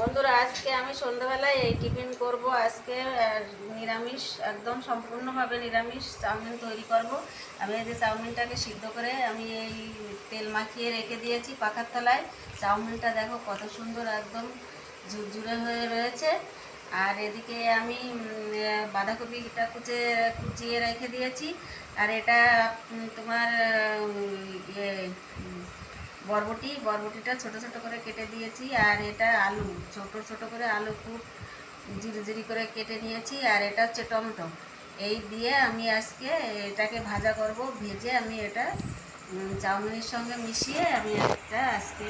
বন্ধুরা, আজকে আমি সন্ধ্যাবেলায় এই টিফিন করব। আজকে নিরামিষ, একদম সম্পূর্ণভাবে নিরামিষ চাউমিন তৈরি করব। আমি এই যে চাউমিনটাকে সিদ্ধ করে আমি এই তেল মাখিয়ে রেখে দিয়েছি পাখার তলায়। চাউমিনটা দেখো কত সুন্দর, একদম ঝুরঝুরে হয়ে রয়েছে। আর এদিকে আমি বাঁধাকপিটা কুচে, কুচিয়ে রেখে দিয়েছি। আর এটা তোমার ইয়ে বরবটি বরবটিটা ছোট ছোট করে কেটে দিয়েছি আর এটা আলু ছোট ছোট করে আলু খুব জিরি করে কেটে নিয়েছি আর এটা হচ্ছে টমেটো এই দিয়ে আমি আজকে এটাকে ভাজা করব ভেজে আমি এটা উম, চাউমিনের সঙ্গে মিশিয়ে আমি একটা আজকে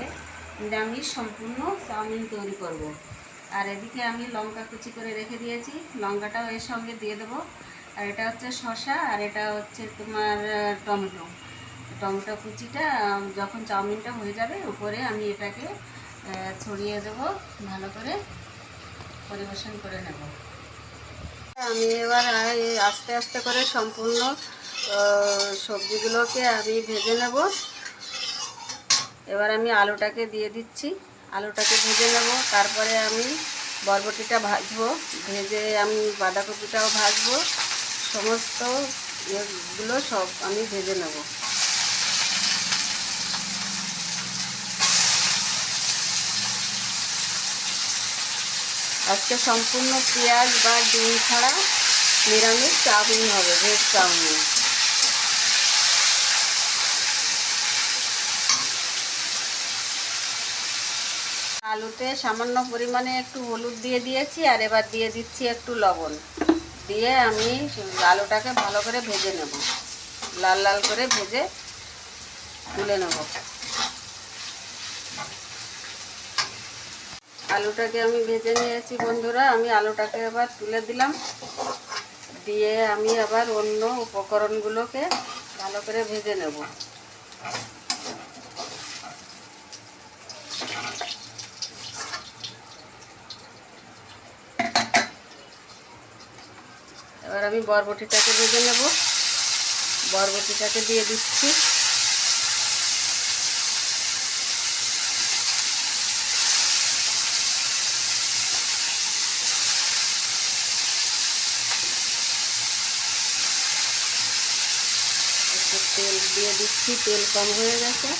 নিরামিষ সম্পূর্ণ চাউমিন তৈরি করব। আর এদিকে আমি লঙ্কা কুচি করে রেখে দিয়েছি লঙ্কাটাও এর সঙ্গে দিয়ে দেবো। আর এটা হচ্ছে শসা আর এটা হচ্ছে তোমার টমেটো। টমেটো কুচিটা যখন চাউমিনটা হয়ে যাবে, উপরে আমি এটাকে ছড়িয়ে দেব, ভালো করে পরিবেশন করে নেব। আমি এবার আস্তে আস্তে করে সম্পূর্ণ সবজিগুলোকে আমি ভেজে নেব। এবার আমি আলুটাকে দিয়ে দিচ্ছি। আলুটাকে ভেজে নেব, তারপরে আমি বরবটিটা ভাজবো। ভেজে আমি বাঁধাকপিটাও ভাজবো। সমস্ত ইয়েগুলো সব আমি ভেজে নেব। আজকে সম্পূর্ণ পেঁয়াজ বা ডিম ছাড়া নিরামিষ চাউমিন হবে, ভেজ চাউমিন। আলুতে সামান্য পরিমাণে একটু হলুদ দিয়ে দিয়েছি আর এবার দিয়ে দিচ্ছি একটু লবণ। দিয়ে আমি আলুটাকে ভালো করে ভেজে নেব। লাল লাল করে ভেজে তুলে নেব। আলুটাকে আমি ভেজে নিয়েছি বন্ধুরা, আমি আলুটাকে আবার তুলে দিলাম। দিয়ে আমি আবার অন্য উপকরণগুলোকে ভালো করে ভেজে নেব। এবার আমি বরবটিটাকে ভেজে নেব। বরবটিটাকে দিয়ে দিচ্ছি একটু তেল দিয়ে দিচ্ছি, তেল কম হয়ে গেছে।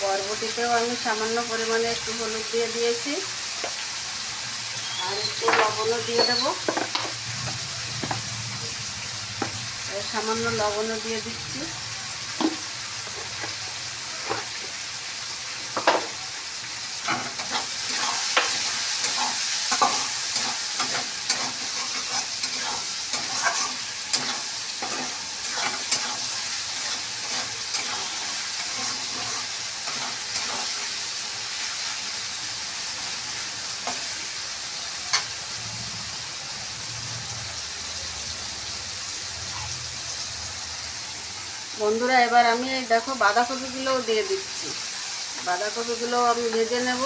বরবটিতেও আমি সামান্য পরিমাণে একটু হলুদ দিয়ে দিয়েছি। আর একটু লবণও দিয়ে দেবো। সামান্য লবণও দিয়ে দিচ্ছি। বন্ধুরা এবার আমি এই দেখো বাঁধাকপিগুলোও দিয়ে দিচ্ছি। বাঁধাকপিগুলোও আমি ভেজে নেব।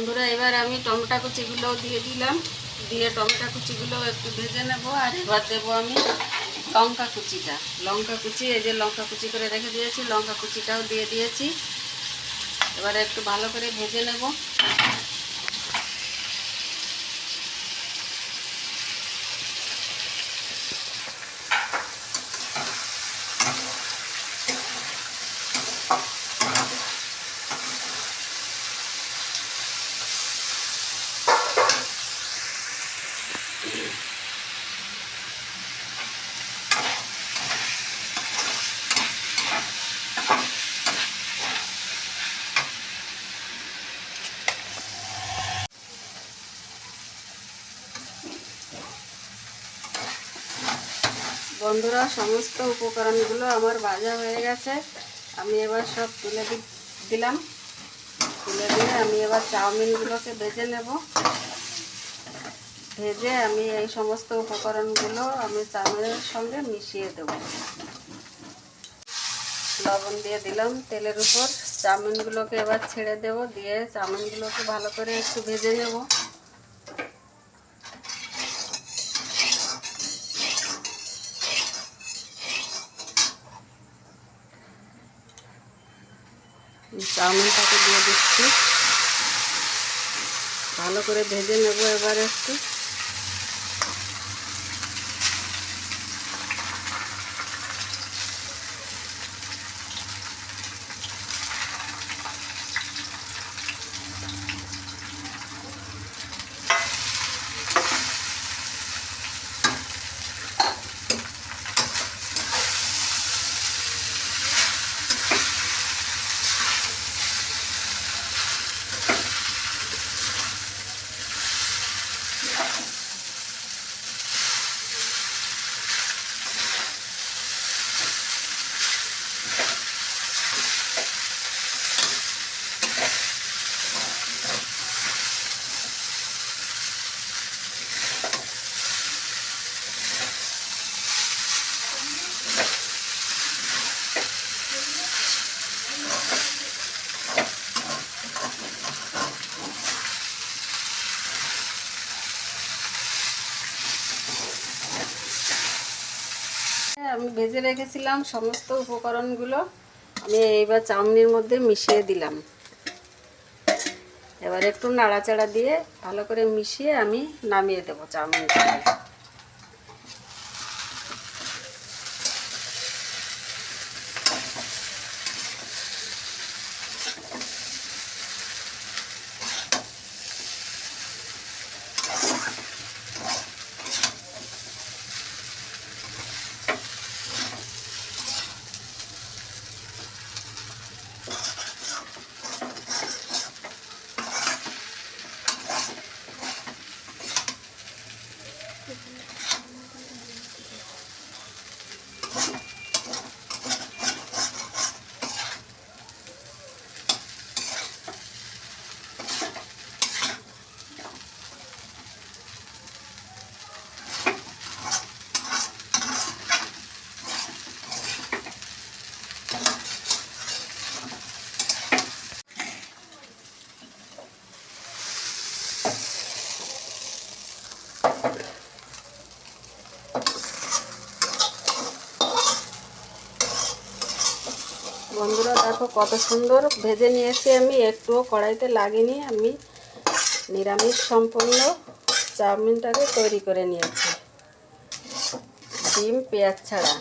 বন্ধুরা, এবার আমি টমেটো কুচিগুলোও দিয়ে দিলাম। দিয়ে টমেটো কুচিগুলো একটু ভেজে নেব আর এবার দেবো আমি লঙ্কা কুচিটা। লঙ্কা কুচি, এই যে লঙ্কা কুচি করে রেখে দিয়েছি, লঙ্কা কুচিটাও দিয়ে দিয়েছি। এবারে একটু ভালো করে ভেজে নেব। বন্ধুরা, সমস্ত উপকরণগুলো আমার ভাজা হয়ে গেছে। আমি এবার সব তুলে দিলাম। তুলে দিয়ে আমি এবার চাউমিনগুলোকে ভেজে নেব। ভেজে আমি এই সমস্ত উপকরণগুলো আমি চাউমিনের সঙ্গে মিশিয়ে দেবো। লবণ দিয়ে দিলাম তেলের উপর। চাউমিনগুলোকে এবার ছেড়ে দেব। দিয়ে চাউমিনগুলোকে ভালো করে একটু ভেজে নেব। চাউমিনটাকে দিয়ে দিচ্ছি। ভালো করে ভেজে নেব এবার একটু আমি ভেজে রেখেছিলাম সমস্ত উপকরণগুলো। আমি এইবার চাউমিনের মধ্যে মিশিয়ে দিলাম। এবার একটু নাড়াচাড়া দিয়ে ভালো করে মিশিয়ে আমি নামিয়ে দেবো চাউমিনটা বন্ধুরা, দেখো কত সুন্দর ভেজে নিয়েছি আমি। একটুও কড়াইতে লাগিনি আমি। নিরামিষ সম্পূর্ণ চাউমিনটাকে তৈরি করে নিয়েছি। ডিম, পেঁয়াজ ছাড়া।